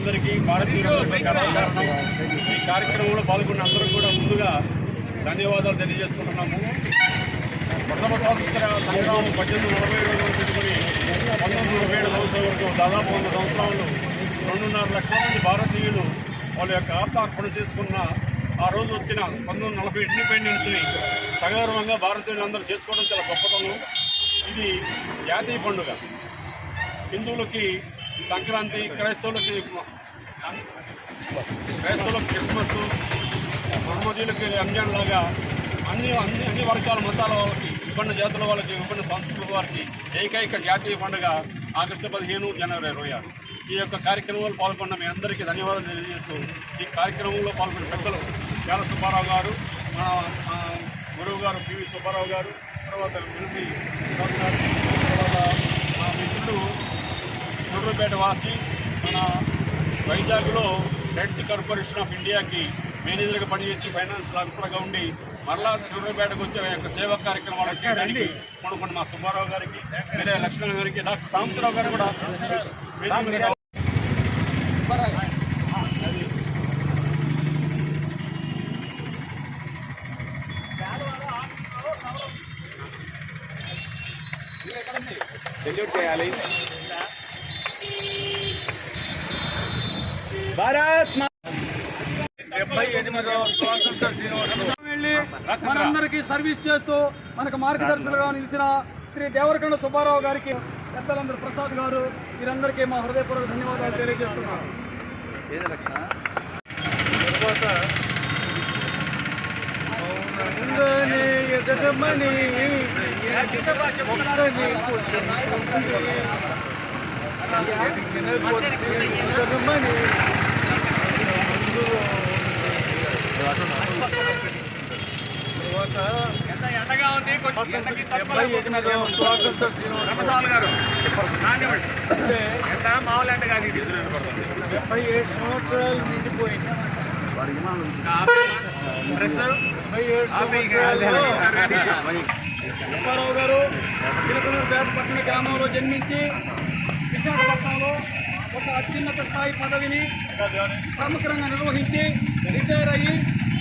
అందరికీ భారతీయులందరికీ గర్వకారణం ఈ కార్యక్రమంలో పాల్గొన్న అందరూ కూడా ముందుగా ధన్యవాదాలు తెలియజేసుకుంటున్నాము. ప్రథమ స్వాతంత్ర సంగ్రామం పద్దెనిమిది నలభై ఏడు వరకు పెట్టుకుని పంతొమ్మిది నలభై ఏడు సంవత్సరం వరకు దాదాపు వంద సంవత్సరాలు రెండున్నర లక్షల మంది భారతీయులు వాళ్ళ యొక్క ఆత్మార్పణ చేసుకున్న ఆ రోజు వచ్చిన పంతొమ్మిది నలభై ఇండిపెండెన్స్ని సగౌరవంగా భారతీయులందరూ చేసుకోవడం చాలా గొప్పతనం. ఇది జాతీయ పండుగ. హిందువులకి సంక్రాంతి క్రైస్తవులకి క్రైస్తవులకు క్రిస్మస్ మహమ్మదీలకి రంజాన్ లాగా అన్ని అన్ని అన్ని వర్గాల మతాల వాళ్ళకి విభిన్న జాతుల వాళ్ళకి విభిన్న సంస్కృతుల వారికి ఏకైక జాతీయ పండుగ ఆగస్టు పదిహేను జనవరి ఇరవై ఆరు. ఈ యొక్క కార్యక్రమంలో పాల్గొన్న మీ అందరికీ ధన్యవాదాలు తెలియజేస్తూ ఈ కార్యక్రమంలో పాల్గొన్న పెద్దలు చాలా సుబ్బారావు గారు మన గురువు గారు పివి సుబ్బారావు గారు తర్వాత మిలిపి గారు తర్వాత మా మిత్రుడు సూర్యాపేట వాసి మన వైజాగ్లో హెడ్జ్ కార్పొరేషన్ ఆఫ్ ఇండియాకి మేనేజర్గా పనిచేసి ఫైనాన్స్ ఆఫీసర్గా ఉండి మరలా సూర్యాపేటకు వచ్చే యొక్క సేవా కార్యక్రమాలు చేయడానికి కొనుక్కున్న మా సుబ్బారావు గారికి వేరే లక్ష్మణ్ గారికి డాక్టర్ సాంబశివరావు గారు. కూడా సెల్యూట్ చేయాలి. భారత్ మా డెబ్బై ఎనిమిదవ స్వాతంత్ర దినోత్సవం వెళ్ళి మనందరికీ సర్వీస్ చేస్తూ మనకు మార్గదర్శకులుగా నిలిచిన శ్రీ దేవరకొండ సుబ్బారావు గారికి పెద్దలందరూ ప్రసాద్ గారు వీరందరికీ మా హృదయపూర్వక ధన్యవాదాలు తెలియజేస్తున్నాను. తర్వాత డెబ్బై ఎనిమిదవ స్వాతంత్ర దినోత్సవం డెబ్బై ఏడు సంవత్సరాలు నిండిపోయింది డెబ్బై ఏడు సంవత్సరాలు గారు పట్టణ గ్రామంలో జన్మించి విశాఖపట్నంలో ఒక అత్యున్నత స్థాయి పదవిని సమగ్రంగా నిర్వహించి రిటైర్ అయ్యి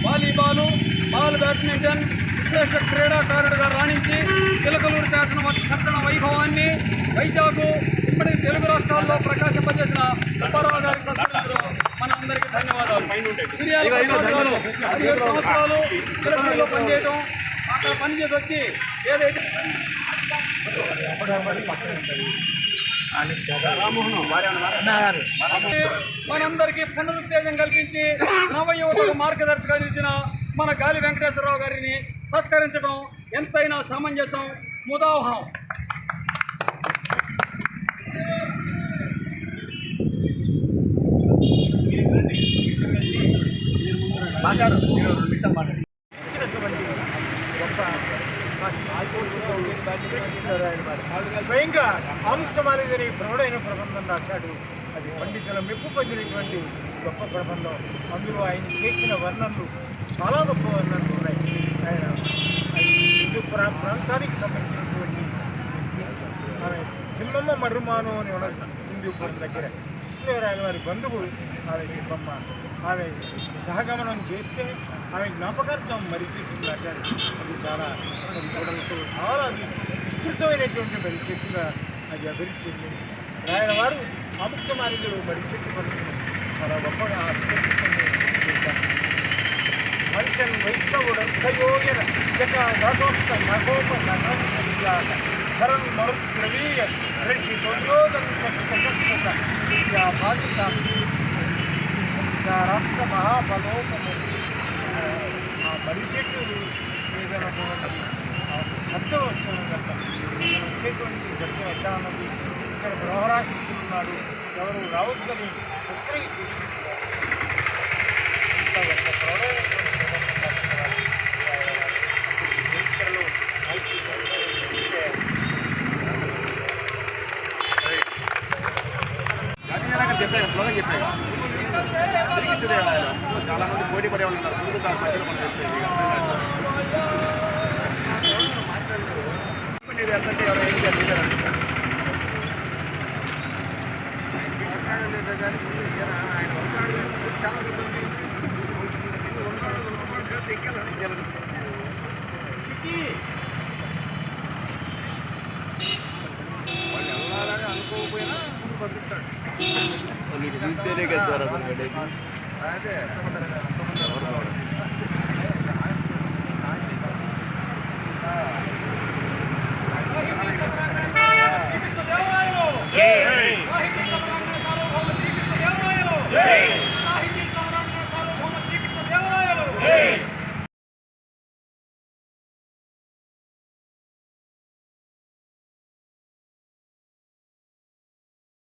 వాలీబాలు బాల్ బ్యాడ్మింటన్ విశేష క్రీడాకారుడిగా రాణించి చిలకలూరుపేటను పట్టణ వైభవాన్ని వైజాగ్ ఇప్పటి తెలుగు రాష్ట్రాల్లో ప్రకాశింపజేసిన సుబ్బారావు గారికి సత్కరించడం మన అందరికీ ధన్యవాదాలు మిరియాల ప్రసాద్ గారు పదిహేడు సంవత్సరాలు చిలకలూరులో పనిచేయడం అక్కడ పనిచేసి వచ్చి ఏదైతే మనందరికీ పునరుత్తేజం కల్పించి నవయువతకు మార్గదర్శకంగా నిలిచిన మన గాలి వెంకటేశ్వరరావు గారిని సత్కరించడం ఎంతైనా సమంజసం ముదావహం. స్వయంగా ఆముక్తమాలిదని ప్రౌఢైన ప్రబంధం రాశాడు. అది పండితుల మెప్పు పొందినటువంటి గొప్ప ప్రబంధం. అందులో ఆయన చేసిన వర్ణనలు చాలా గొప్ప వర్ణనలు ఉన్నాయి. ఆయన హిందూ ప్రా ప్రాంతానికి సంబంధించినటువంటి వ్యక్తి. ఆమె మర్రుమాను అని ఉన్నది హిందూపురం దగ్గర. కృష్ణదేవరాయల వారి బంధువు ఆమె బొమ్మ ఆమె సహగమనం చేస్తే ఆమె జ్ఞాపకార్థం మరి నాటారు అది చాలా అది చూడడంతో చాలా విస్తృతమైనటువంటి మరి చెట్టుగా అది అభివృద్ధి చెందింది. రాయల వారు అముక్త మారిదులు మరిచెట్టు పడుతుంది చాలా గొప్పగా ఆస్వాదించండి వైష్ణవుడు యోగిన జగ నగోప్త నగోప నగోప కరం మరుద్రవీయ ఋషి దుర్యోధన విద్యా బాధిత రాష్ట్ర మహాబలోపము ఆ మర్రి చెట్టు ఏదైనా శబ్దం వస్తుంది కనుక ఇక్కడ వచ్చేటువంటి శబ్దం ఎట్లా ఉన్నది ఇక్కడ గృహరాశిస్తులు ఉన్నాడు ఎవరు రావద్దని హెచ్చరిక ఇంత గొప్ప ప్రౌఢమైనటువంటి ప్రబంధం చరిత్రలో చెప్పాయి స్లోగా చెప్పాను శ్రీకృష్ణదేవాలయం చాలా మంది పోటీ పడే వాళ్ళు ఉన్నారు ముందు దాని మధ్యలో మనం చెప్పేది ఇది ఎంతంటే ముందు మీరు చూస్తేనే కదా సార్ అసలు